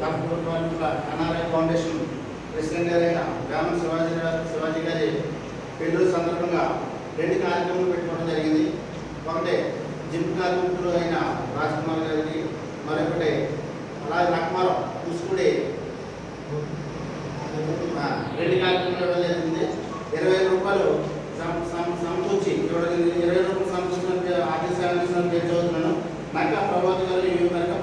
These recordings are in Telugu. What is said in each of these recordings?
కాకపోతే అనాలయ ఫౌండేషన్ ప్రెసిడెంట్ గారైన గ్రామ శివాజీ శివాజీ గారి పెళ్ళి సందర్భంగా రెండు కార్యక్రమాలు పెట్టుకోవడం జరిగింది. ఒకటి జిమ్ కార్మికుడు అయిన రాజ్కుమార్ గారికి మరొకటి అలాగే లక్మారం చూసుకుడి రెండు కార్యక్రమాలు ఇవ్వడం జరిగింది. ఇరవై రూపాయలు సమకూర్చి ఇవ్వడం జరిగింది. ఇరవై రూపాయలు సమకూర్చిన ఆర్థిక సర్వీస్ పేరు చదువుతున్నాను నక్క గారు కనుక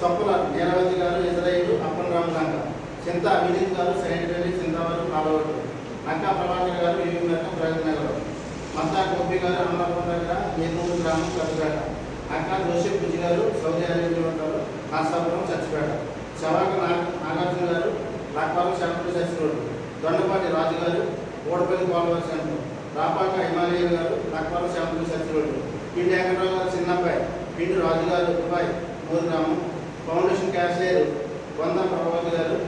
సంపుల నగర్ నీలవతి గారు ఇజ్రాయిల్ అప్పన్ రామదాంగ చింత అభిజిత్ గారు సెకండరీ చింతవారు కాలవట్టు నక్కా ప్రభాకర్ గారు ఇవి కనుక ప్రాంతి మత్తా గోపి గారు అమలాపురం దగ్గర ఏనూరు గ్రామం చచ్చిపేట అక్క జోసెఫ్ బుజ్జి గారు సౌదీ అరేబియా ఉంటారు కాసాపురం చచ్చిపేట. శవాక నాగార్జున గారు లాక్పాల శాంపుల్ శశిరోడ్ దొండపాటి రాజు గారు ఓడపల్లి పాల్వారి సెంటర్ రాపాక హిమాలయ గారు లాక్పాల శాంపుల్ శశిరోడ్ పిండి వెంకటరావు గారు చిన్నబ్బాయి. పిండి రాజు గారు దుబాయ్ మూడు గ్రామం. ఫౌండేషన్ క్యాషియర్ వంద ప్రభావతి గారు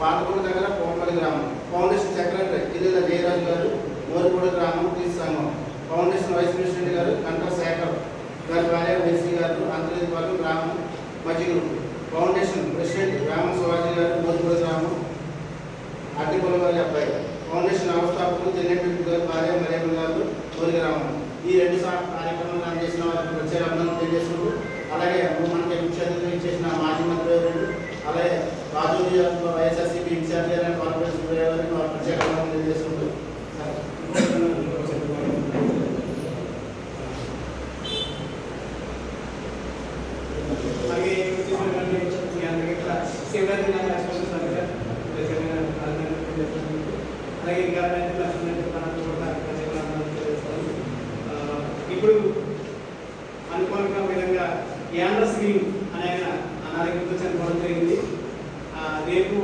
పాతపూడి దగ్గర కోంపల్లి గ్రామం. ఫౌండేషన్ సెక్రటరీ జిల్లా జయరాజు గారు మోరిపూడి గ్రామం తీసి సంఘం. ఫౌండేషన్ వైస్ ప్రెసిడెంట్ గారు కంట శేఖర్ గారి భార్య వైసీ గారు అంతర్జాతీయ గ్రామం మజిగురు ఫౌండేషన్ ప్రెసిడెంట్ గ్రామ శివాజీ గారు మోరిపూడి గ్రామం అడ్డిపొల గారి అబ్బాయి. ఫౌండేషన్ వ్యవస్థాపకులు తెల్లెంటి గారి భార్య మరియమ్మ గారు మోరి గ్రామం. ఈ రెండు కార్యక్రమాలు అందజేసిన వారికి ప్రత్యేక అభినందనలు తెలియజేసుకుంటూ అలాగే మనకి ముఖ్య ఇచ్చేసిన మాజీ మంత్రి గారు అలాగే రాజు నియోజకవర్గ వైఎస్ఆర్సీపీ ఇన్ఛార్జ్ గారు కార్పొరేషన్ సూర్య గారిని వారు ప్రత్యేకంగా అభినందనలు తెలియజేసుకుంటూ అలాగే వచ్చేసినటువంటి మీ అందరికీ కూడా శివరాత్రి నాలుగు లక్షలు సార్ అలాగే ఇంకా రెండు లక్షల తనకు కూడా ప్రత్యేక అభినందనలు తెలియజేస్తాను. ఆ, ఇప్పుడు అనుకోని విధంగా యాండ్రస్ గ్రీన్ అనే ఆయన చనిపోవడం జరిగింది ఆ, రేపు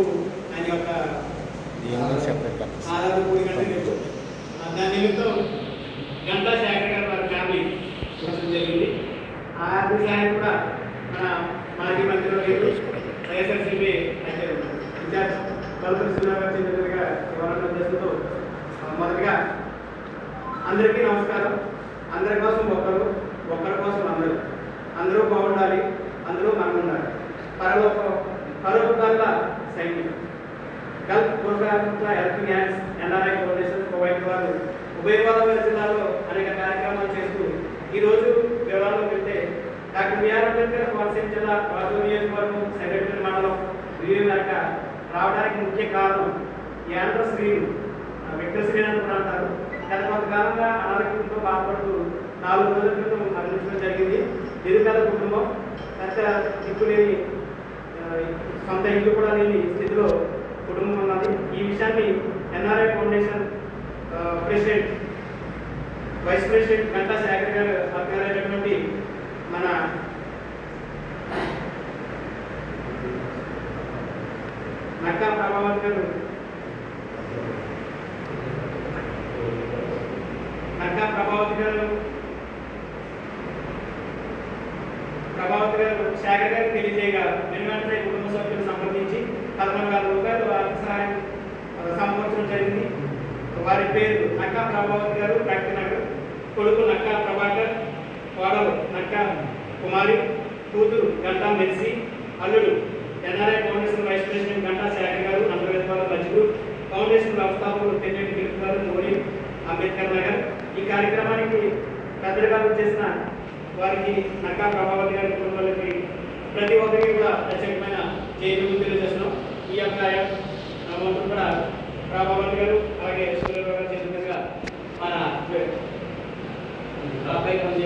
ఆయన యొక్క ఆధార కూడి గంట రేపు. దాని నిమిత్తం గంటా శేఖర్ గారు వారి ఫ్యామిలీ చూడడం జరిగింది. ఆ ఆర్థిక సహాయం కూడా మన మాజీ మంత్రి వైఎస్ఆర్సీపీ అయితే ఇన్ఛార్జ్ కల్పన చేస్తూ ఆ, మొదటగా అందరికీ నమస్కారం. అందరి కోసం ఒక్కరు ఒక్కరి కోసం అందరూ. అందరూ బాగుండాలి అందరూ మనం ఉండాలి పరలోకం పరోపకారుల సైన్యం. Gulf program helping hands NRI foundation provide వారు ఉభయ గోదావరి జిల్లాలో అనేక కార్యక్రమాలు చేస్తూ ఈరోజు వివరాల్లో వెళ్తే డాక్టర్ బిఆర్ అంబేద్కర్ కోనసీమ జిల్లా రాజు నియోజకవర్గం సెక్రటరీ మండలం రివ్యూ మేరక రావడానికి ముఖ్య కారణం యాండ్ర ఆంధ్ర స్క్రీన్ విక్టర్ స్క్రీన్ అని కూడా అంటారు. గత కొంతకాలంగా అనారోగ్యంతో బాధపడుతూ నాలుగు రోజుల క్రితం మరణించడం జరిగింది. నిరుపేద కుటుంబం పెద్ద దిక్కులేని సొంత ఇల్లు కూడా లేని స్థితిలో కుటుంబం ఉన్నది. ఈ విషయాన్ని NRI foundation president vice president Ganta Shekhar garu ఆధ్వర్యమైనటువంటి మన నక్కా ప్రభావత్ గారు. నక్కా ప్రభావత్ గారు ప్రభావత్ గారు శేఖర్ గారికి తెలియజేయగా వెనువెంటనే కుటుంబ సభ్యులు సంప్రదించి పదమూడు వేల రూపాయలు ఆర్థిక సహాయం ఆ, సమకూర్చడం జరిగింది. వారి పేరు నక్కా ప్రభావత్ గారు ప్రకటనగర్ కొడుకు నక్కా ప్రభాకర్ కోడలు నక్కా కుమారి కూతురు గంటా మెర్సి అల్లుడు NRI foundation vice president Ganta Shekhar garu Ambedkar Mazdoor foundation వ్యవస్థాపకులు తెన్నెట్టి గిరిఫ్ గారు మోడీ అంబేద్కర్ నగర్. ఈ కార్యక్రమానికి పెద్దలుగా చేసిన వారికి నక్కా ప్రభావతి గారి కుటుంబాలకి ప్రతి ఒక్కరికి కూడా ప్రత్యేకమైన జైలు తెలియజేస్తున్నాం. ఈ యొక్క అమౌంట్ కూడా ప్రభావతి గారు అలాగే సూర్యరావు గారు చెప్పినట్టుగా మన అబ్బాయి పని